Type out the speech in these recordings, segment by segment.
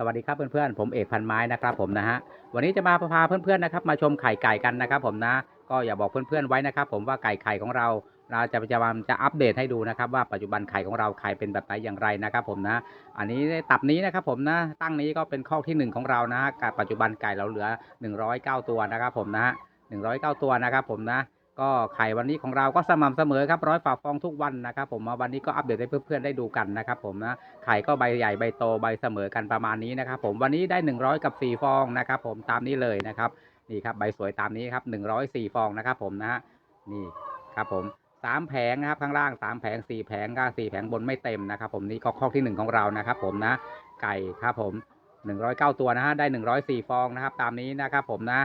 สวัสดีครับเพื่อนๆผมเอกพันไม้นะครับผมนะฮะวันนี้จะมาพาเพื่อนๆนะครับมาชมไข่ไก่กันนะครับผมนะก็อย่าบอกเพื่อนๆไว้นะครับ ผมว่าไก่ไข่ของเราเราจะจะมาจะอัปเดตให้ดูนะครับว่าปัจจุบันไข่ของเราไข่เป็นแบบไหนอย่างไรนะครับ ผมนะ อันนี้ตับนี้นะครับผมนะตั้งนี้ก็เป็นข้อที่หนึ่งของเรานะกับปัจจุบันไก่เราเหลือ 109 ตัวนะครับผมนะ109 ตัวนะครับผมนะ ก็ไข่วันนี้ของเราก็สม่ำเสมอครับร้อยฝาฟองทุกวันนะครับ ผมมาวันนี้ก็อัปเดตให้เพื่อนๆได้ดูกันนะครับผมนะไข่ก็ใบใหญ่ใบโตใบเสมอกันประมาณนี้นะครับ ผมวันนี้ได้ 100 กับ 4 ฟองนะครับ ผมตามนี้เลยนะครับนี่ครับใบสวยตามนี้ครับ104 ฟองนะครับ ผมนะฮะนี่ครับผมสามแผงนะครับข้างล่างสามแผงสี่แผงก็สี่แผงบนไม่เต็มนะครับ ผมนี่ก็ข้อที่หนึ่งของเรานะครับ ผมนะไก่ครับผม109ตัวนะฮะได้104ฟองนะครับ ตามนี้นะครับ ผมนะ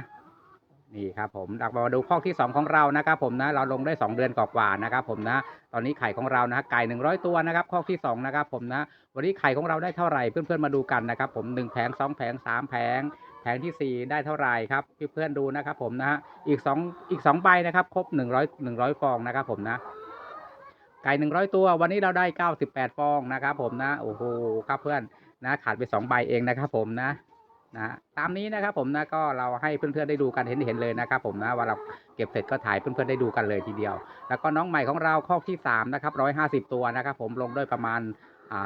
นี่ครับผมดักมาดูข้อที่ 2 ของเรานะครับผมนะเราลงได้ 2 เดือนกว่าๆนะครับผมนะตอนนี้ไข่ของเรานะไก่100 ตัวนะครับข้อที่2นะครับผมนะวันนี้ไข่ของเราได้เท่าไหร่เพื่อนๆมาดูกันนะครับผม1แผง2แผง3แผงแผงทีสี่4 ได้เท่าไหร่ครับเพื่อนๆดูนะครับผมนะฮะอีก2อีก2ใบนะครับครบ100 100 ฟองนะครับผมนะไก่100 ตัววันนี้เราได้ 98 ฟองนะครับผมนะโอ้โหครับเพื่อนนะขาดไป 2 ใบเองนะครับผมนะ นะตามนี้นะครับผมนะก็เราให้เพื่อนๆได้ดูกันเห็นเห็นเลยนะครับผมนะว่าเราเก็บเสร็จก็ถ่ายเพื่อนๆได้ดูกันเลยทีเดียว แล้วก็น้องใหม่ของเราข้อที่3นะครับ150ตัวนะครับผมลงด้วยประมาณ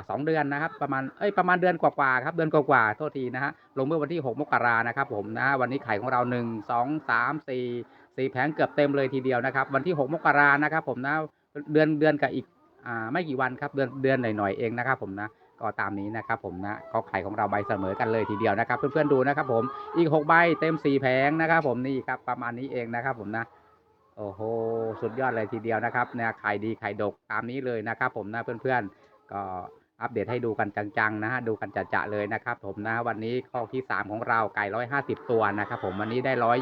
สองเดือนนะครับประมาณเอ้ยประมาณเดือนกว่าๆครับเดือนกว่าๆโทษทีนะฮะลงเมื่อวันที่ 6 มกรานะครับผมนะวันนี้ไข่ของเรา 1 2 3 4 4แผงเกือบเต็มเลยทีเดียวนะครับวันที่ 6 มกรานะครับผมนะเดือนเดือนกับอีกอ่าไม่กี่วันครับเดือนเดือนหน่อยๆเองนะครับผมนะ ก็ตามนี้นะครับผมนะก็ไข่ของเราใบเสมอกันเลยทีเดียวนะครับ เพื่อนๆดูนะครับผมอีก 6 ใบเต็ม 4 แผงนะครับ ผมนี่ครับประมาณนี้เองนะครับผมนะโอ้โหสุดยอดเลยทีเดียวนะครับเนี่ยไข่ดีไข่ดกตามนี้เลยนะครับ ผมนะเพื่อนๆ ก็อัปเดตให้ดูกันจังๆนะฮะดูกันจะๆเลยนะครับ ผมนะวันนี้ข้อที่ 3 ของเราไก่150 ตัวนะครับ ผมวันนี้ได้ร้อย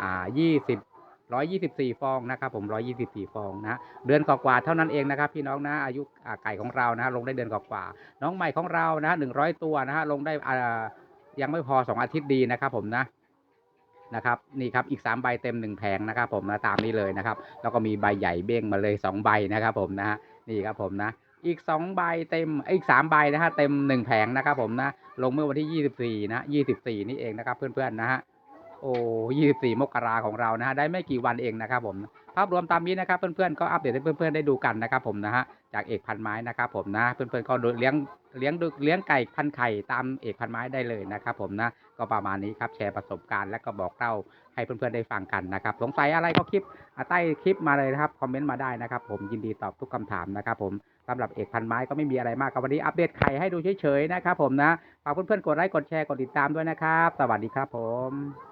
อ่า20 124 ฟองนะครับผม 124 ฟองนะเดือนกว่าๆเท่านั้นเองนะครับ พี่น้องนะอายุไก่ของเรานะลงได้เดือนกว่าๆน้องใหม่ของเรานะ100 ตัวนะฮะลงได้ยังไม่พอ 2 อาทิตย์ดีนะครับผมนะนะครับนี่ครับอีก 3 ใบเต็ม 1 แผงนะครับผมนะตามนี้เลยนะครับ แล้วก็มีใบใหญ่เบ้งมาเลย 2 ใบนะครับผมนะฮะนี่ครับผมนะอีก 2 ใบเต็มอีก 3 ใบนะฮะเต็ม 1 แผงนะครับผมนะลงเมื่อวันที่ 24 นะ 24 นี่เองนะครับเพื่อนๆนะฮะ โอ้24มกราของเรานะฮะได้ไม่กี่วันเองนะครับผมภาพรวมตามนี้นะครับเพื่อนๆก็อัปเดตให้เพื่อนๆได้ดูกันนะครับผมนะฮะจากเอกพันไม้นะครับผมนะเพื่อนๆก็เลี้ยงเลี้ยงดูเลี้ยงไก่พันไข่ตามเอกพันไม้ได้เลยนะครับผมนะก็ประมาณนี้ครับแชร์ประสบการณ์และก็บอกเล่าให้เพื่อนๆได้ฟังกันนะครับสงสัยอะไรก็คลิปอ่าใต้คลิปมาเลยนะครับคอมเมนต์มาได้นะครับผมยินดีตอบทุกคำถามนะครับผมสำหรับเอกพันไม้ก็ไม่มีอะไรมากครับวันนี้อัปเดตไข่ให้ดูเฉยๆนะครับผมนะฝากเพื่อนๆกดไลค์กดแชร์กดติดตามด้วยนะครับ สวัสดีครับผม